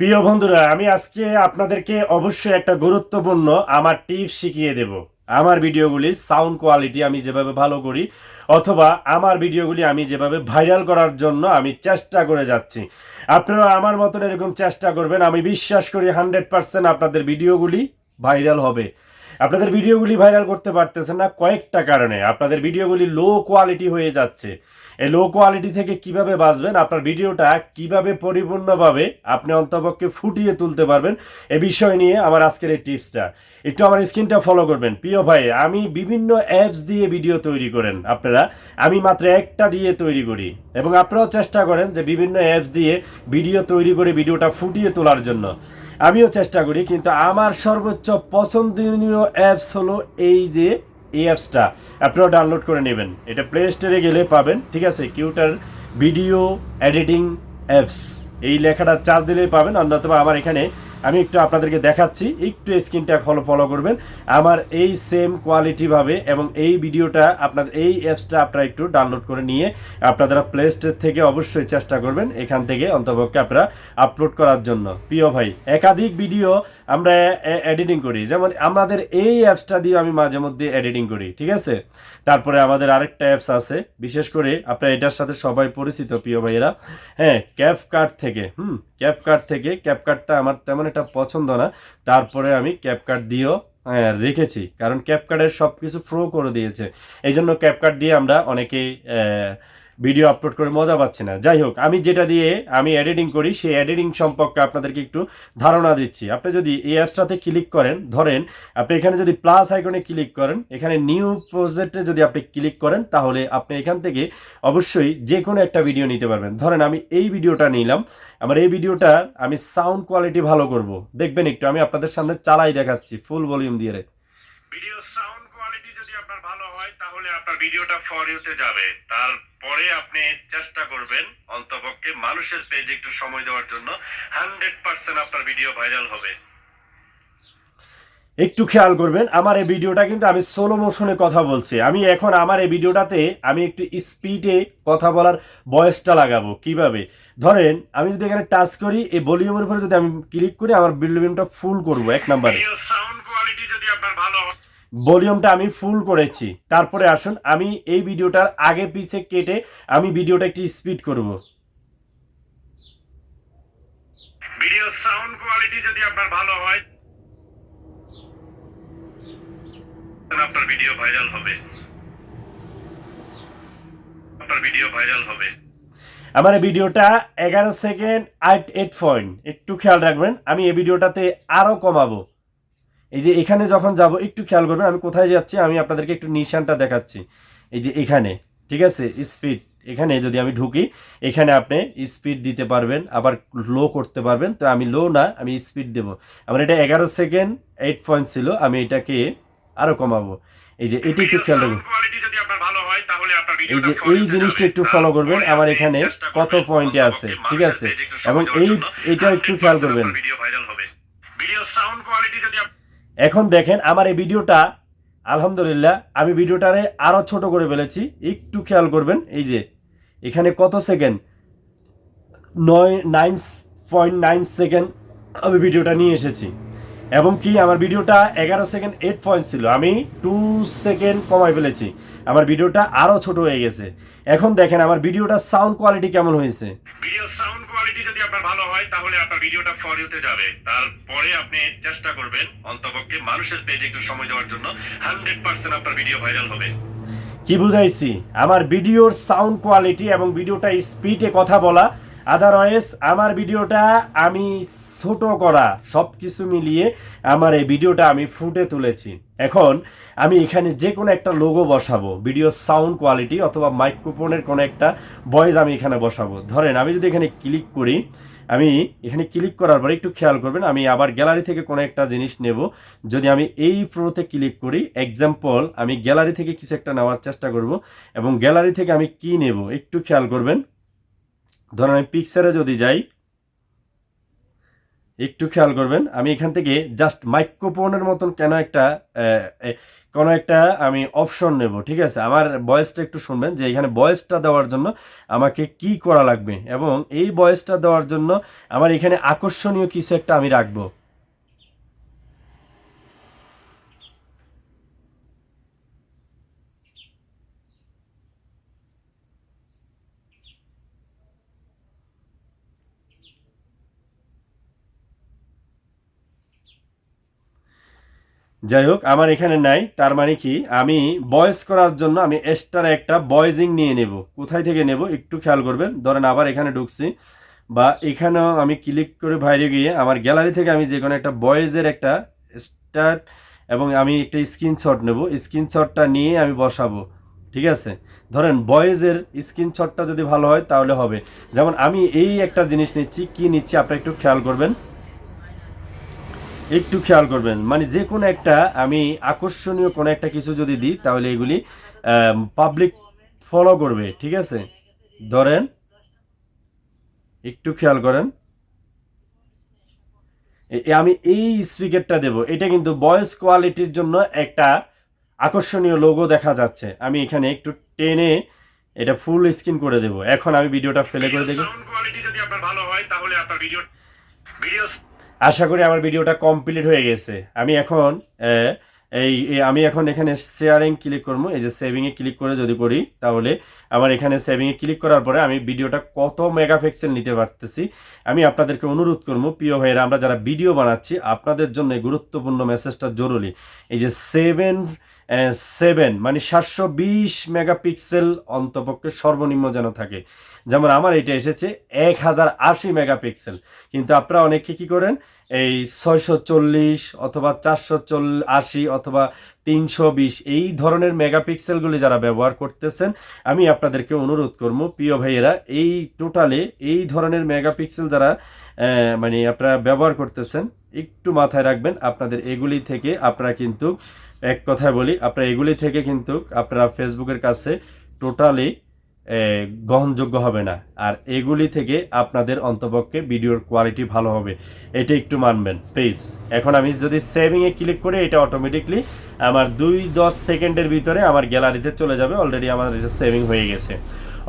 প্রিয় বন্ধুরা, আমি আজকে আপনাদেরকে অবশ্যই একটা গুরুত্বপূর্ণ আমার টিপস শিখিয়ে দেব। আমার ভিডিওগুলির সাউন্ড কোয়ালিটি আমি যেভাবে ভালো করি, অথবা আমার ভিডিওগুলি আমি যেভাবে ভাইরাল করার জন্য আমি চেষ্টা করে যাচ্ছি। আপনারা আমার মতন এরকম চেষ্টা করবেন, আমি বিশ্বাস করি হান্ড্রেড পার্সেন্ট আপনাদের ভিডিওগুলি ভাইরাল হবে। আপনাদের ভিডিওগুলি ভাইরাল করতে পারতেছেন না কয়েকটা কারণে। আপনাদের ভিডিওগুলি লো কোয়ালিটি হয়ে যাচ্ছে। এই লো কোয়ালিটি থেকে কীভাবে বাঁচবেন, আপনার ভিডিওটা কীভাবে পরিপূর্ণভাবে আপনি অন্তপক্ষে ফুটিয়ে তুলতে পারবেন, এ বিষয় নিয়ে আমার আজকের এই টিপসটা। একটু আমার স্ক্রিনটা ফলো করবেন। প্রিয় ভাই, আমি বিভিন্ন অ্যাপস দিয়ে ভিডিও তৈরি করেন আপনারা। আমি মাত্র একটা দিয়ে তৈরি করি। এবং আপনারাও চেষ্টা করেন যে বিভিন্ন অ্যাপস দিয়ে ভিডিও তৈরি করে ভিডিওটা ফুটিয়ে তোলার জন্য। আমিও চেষ্টা করি, কিন্তু আমার সর্বোচ্চ পছন্দনীয় অ্যাপস হলো এই যে এই অ্যাপসটা, আপনারাও ডাউনলোড করে নেবেন। এটা প্লে স্টোরে গেলে পাবেন, ঠিক আছে? কিউটার ভিডিও এডিটিং অ্যাপস এই লেখাটা চার্জ দিলেই পাবেন অন্যতম আমার এখানে আমি একটু আপনাদেরকে দেখাচ্ছি, একটু স্ক্রিনটা ফলো ফলো করবেন। আমার এই সেম কোয়ালিটিভাবে এবং এই ভিডিওটা আপনাদের এই অ্যাপসটা আপনারা একটু ডাউনলোড করে নিয়ে আপনারা প্লে স্টোর থেকে অবশ্যই চেষ্টা করবেন, এখান থেকে অন্তপক্ষে আপনারা আপলোড করার জন্য। প্রিয় ভাই, একাধিক ভিডিও আমরা এডিটিং করি। যেমন আমাদের এই অ্যাপসটা দিয়ে আমি মাঝে মধ্যে এডিটিং করি, ঠিক আছে? তারপরে আমাদের আরেকটা অ্যাপস আছে, বিশেষ করে আপনার এটার সাথে সবাই পরিচিত প্রিয় ভাইয়েরা। হ্যাঁ ক্যাপ কার্ড থেকে, হুম ক্যাপ কার্ড থেকে ক্যাপ কার্ডটা আমার তেমন একটা পছন্দ না। তারপরে আমি ক্যাপ কার্ড দিয়েও রেখেছি। কারণ ক্যাপ কার্ডের সব কিছু ফ্রো করে দিয়েছে। এই জন্য ক্যাপ কার্ড দিয়ে আমরা অনেকেই ভিডিও আপলোড করে মজা পাচ্ছি না। যাই হোক, আমি যেটা দিয়ে আমি এডিটিং করি, সেই এডিটিং সম্পর্কে আপনাদেরকে একটু ধারণা দিচ্ছি। আপনি যদি এই অ্যাপসটাতে ক্লিক করেন, ধরেন আপনি এখানে যদি প্লাস আইকনে ক্লিক করেন, এখানে নিউ প্রজেক্টে যদি আপনি ক্লিক করেন, তাহলে আপনি এখান থেকে অবশ্যই যে কোনো একটা ভিডিও নিতে পারবেন। ধরেন আমি এই ভিডিওটা নিলাম, আমার এই ভিডিওটা আমি সাউন্ড কোয়ালিটি ভালো করব। দেখবেন একটু, আমি আপনাদের সামনে চালাই দেখাচ্ছি ফুল ভলিউম দিয়ে। ভিডিও সাউন্ড কোয়ালিটি যদি আপনার ভালো হয় তাহলে আপনার ভিডিওটা ফর ইউতে যাবে। তারপরে আপনি চেষ্টা করবেন অন্তপক্ষে মানুষের পেজে একটু সময় দেওয়ার জন্য। হান্ড্রেড পার্সেন্ট আপনার ভিডিও ভাইরাল হবে। একটু খেয়াল করবেন আমার এই ভিডিওটা কিন্তু আমি সোলো মোশনে কথা বলছি। আমি এখন আমার এই ভিডিওটাতে আমি একটু স্পিডে কথা বলার বয়সটা লাগাবো। কীভাবে? ধরেন আমি যদি এখানে টাচ করি এই ভলিউমের উপরে যদি আমি ক্লিক করি আমার ভলিউমটা ফুল করব এক নাম্বারে সাউন্ড কোয়ালিটি যদি আপনার ভালো ভলিউমটা আমি ফুল করেছি। তারপরে আসুন আমি এই ভিডিওটার আগে পিছে কেটে আমি ভিডিওটা একটু স্পিড করব। ভিডিও সাউন্ড কোয়ালিটি যদি আপনার ভালো হয় আপনার ভিডিও ভাইরাল হবে। আপনার ভিডিও ভাইরাল হবে। আমার এই ভিডিওটা এগারো সেকেন্ড আট এইট পয়েন্ট একটু খেয়াল রাখবেন আমি এই ভিডিওটাতে আরও কমাবো। এই যে এখানে যখন যাব, একটু খেয়াল করবেন, আমি কোথায় যাচ্ছি, আমি আপনাদেরকে একটু নিশানটা দেখাচ্ছি। এই যে এখানে, ঠিক আছে? স্পিড এখানে যদি আমি ঢুকি, এখানে আপনি স্পিড দিতে পারবেন, আবার লো করতে পারবেন। তো আমি লো না, আমি স্পিড দেবো। আমার এটা এগারো সেকেন্ড এইট পয়েন্ট ছিল, আমি এটাকে আরও কমাবো। এই যে এটি একটু খেয়াল রাখবেন এই যে এই জিনিসটা একটু ফলো করবেন, আমার এখানে কত পয়েন্টে আছে, ঠিক আছে? এবং এই, এটা একটু খেয়াল করবেন। এখন দেখেন আমার এই ভিডিওটা, আলহামদুলিল্লাহ, আমি ভিডিওটারে আরও ছোট করে ফেলেছি। একটু খেয়াল করবেন, এই যে, এখানে কত সেকেন্ড? নয় নাইন পয়েন্ট নাইন সেকেন্ড আমি ভিডিওটা নিয়ে এসেছি। এবং কি আমার ভিডিওটা এগারো সেকেন্ড এইট পয়েন্ট ছিল। আমি টু সেকেন্ড কমাই ফেলেছি। আমার ভিডিওটা আরও ছোট হয়ে গেছে। এখন দেখেন আমার ভিডিওটা সাউন্ড কোয়ালিটি কেমন হয়েছে? ভিডিও সাউন্ড কোয়ালিটি যদি আপনার ভালো হয় তাহলে আপনার ভিডিওটা ফর ইউতে যাবে। তারপরে আপনি চেষ্টা করবেন অন্তপক্ষে মানুষের পেজে একটু সময় দেওয়ার জন্য। হান্ড্রেড পার্সেন্ট আপনার ভিডিও ভাইরাল হবে। কি বুঝাইছি? আমার ভিডিওর সাউন্ড কোয়ালিটি এবং ভিডিওটা স্পিডে কথা বলা। আদারওয়াইজ আমার ভিডিওটা আমি ছোট করা সব কিছু মিলিয়ে আমার এই ভিডিওটা আমি ফুটে তুলেছি। এখন আমি এখানে যে কোনো একটা লোগো বসাবো ভিডিও সাউন্ড কোয়ালিটি অথবা মাইক্রোফোনের কোনো একটা ভয়েস আমি এখানে বসাবো। ধরেন, আমি যদি এখানে ক্লিক করি, আমি এখানে ক্লিক করার পরে একটু খেয়াল করবেন, আমি আবার গ্যালারি থেকে কোনো একটা জিনিস নেব। যদি আমি এই ফ্লোতে ক্লিক করি এক্সাম্পল আমি গ্যালারি থেকে কিছু একটা নেওয়ার চেষ্টা করব এবং গ্যালারি থেকে আমি কি নেব, একটু খেয়াল করবেন। ধরেন, আমি পিকচারে যদি যাই একটু খেয়াল করবেন, আমি এখান থেকে জাস্ট মাইক্রোফোনের মতন কেন একটা কোনো একটা আমি অপশন নেব, ঠিক আছে? আমার ভয়েসটা একটু শুনবেন যে এখানে ভয়েসটা দেওয়ার জন্য আমাকে কি করা লাগবে এবং এই ভয়েসটা দেওয়ার জন্য আমার এখানে আকর্ষণীয় কিছু একটা আমি রাখব। যাই হোক আমার এখানে নাই, তার মানে কি, আমি বয়েস করার জন্য আমি এক্সট্রা একটা বয়েজিং নিয়ে নেব। কোথায় থেকে নেব, একটু খেয়াল করবেন। ধরেন আবার এখানে ঢুকছি, বা এখানেও আমি ক্লিক করে বাইরে গিয়ে আমার গ্যালারি থেকে আমি যে কোনো একটা বয়েজের একটা স্টার্ট এবং আমি একটা স্ক্রিনশট নেব। স্ক্রিনশটটা নিয়ে আমি বসাবো, ঠিক আছে? ধরেন বয়েজের স্ক্রিনশটটা যদি ভালো হয়, তাহলে হবে। যেমন আমি এই একটা জিনিস নিচ্ছি, কি নিচ্ছি, আপনারা একটু খেয়াল করবেন। একটু খেয়াল করবেন। মানে যে কোনো একটা আমি আকর্ষণীয় কোনো একটা কিছু যদি দিই, তাহলে এগুলি পাবলিক ফলো করবে, ঠিক আছে? ধরেন, একটু খেয়াল করেন। আমি এই স্পিকারটা দেব। এটা কিন্তু ভয়েস কোয়ালিটির জন্য একটা আকর্ষণীয় লোগো দেখা যাচ্ছে। আমি এখানে একটু টেনে এটা ফুল স্ক্রিন করে দেব। এখন আমি ভিডিওটা ফেলে করে দেখি। কোয়ালিটি যদি আপনার ভালো হয়, তাহলে আপনার ভিডিও ভিডিও আশা করি আমার ভিডিওটা কমপ্লিট হয়ে গেছে। আমি এখন এই আমি এখন এখানে শেয়ারিং ক্লিক করব। এই যে সেভিংয়ে ক্লিক করে যদি করি, তাহলে আমার এখানে সেভিংয়ে ক্লিক করার পরে আমি ভিডিওটা কত মেগাপিক্সেল নিতে পারতেছি, আমি আপনাদেরকে অনুরোধ করব, প্রিয় ভাইয়েরা, আমরা যারা ভিডিও বানাচ্ছি, আপনাদের জন্য গুরুত্বপূর্ণ মেসেজটা জরুরি। এই যে সেভেন সেভেন মানে সাতশো বিশ মেগাপিক্সেল অন্তপক্ষে সর্বনিম্ন যেন থাকে। যেমন আমার এটা এসেছে এক হাজার আশি মেগাপিক্সেল। কিন্তু আপনারা অনেকে কি করেন? এই ছয়শো চল্লিশ অথবা চারশো আশি অথবা তিনশো বিশ এই ধরনের মেগাপিক্সেলগুলি যারা ব্যবহার করতেছেন, আমি আপনাদেরকে অনুরোধ করব, প্রিয় ভাইয়েরা, এই টোটালে এই ধরনের মেগাপিক্সেল যারা মানে আপনারা ব্যবহার করতেছেন, একটু মাথায় রাখবেন, আপনাদের এগুলি থেকে আপনারা কিন্তু এক কথায় বলি, আপনারা এগুলি থেকে কিন্তু আপনারা ফেসবুকের কাছে টোটালি গ্রহণযোগ্য হবে না। আর এগুলি থেকে আপনাদের অন্তপক্ষে ভিডিওর কোয়ালিটি ভালো হবে, এটা একটু মানবেন, প্লিজ। এখন আমি যদি সেভিংয়ে ক্লিক করি, এটা অটোমেটিকলি আমার দুই দশ সেকেন্ডের ভিতরে আমার গ্যালারিতে চলে যাবে, অলরেডি আমার সেভিং হয়ে গেছে।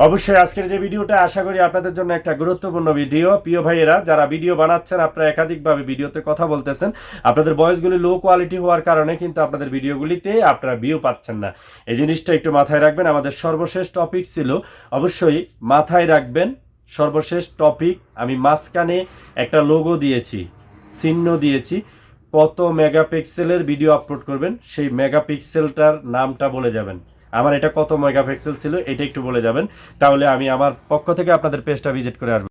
অবশ্যই আজকের যে ভিডিওটা, আশা করি আপনাদের জন্য একটা গুরুত্বপূর্ণ ভিডিও। প্রিয় ভাইয়েরা, যারা ভিডিও বানাচ্ছেন, আপনারা একাধিকভাবে ভিডিওতে কথা বলতেছেন। আপনাদের ভয়েসগুলি লো কোয়ালিটি হওয়ার কারণে কিন্তু আপনাদের ভিডিওগুলিতে আপনারা ভিউ পাচ্ছেন না। এই জিনিসটা একটু মাথায় রাখবেন, আমাদের সর্বশেষ টপিক ছিল। অবশ্যই মাথায় রাখবেন, সর্বশেষ টপিক আমি মাঝখানে একটা লোগো দিয়েছি, চিহ্ন দিয়েছি। কত মেগাপিক্সেলের ভিডিও আপলোড করবেন, সেই মেগাপিক্সেলটার নামটা বলে যাবেন। আমার এটা কত মেগাপিক্সেল ছিল, এটা একটু বলে যাবেন। তাহলে আমি আমার পক্ষ থেকে আপনাদের পেজটা ভিজিট করে আসব।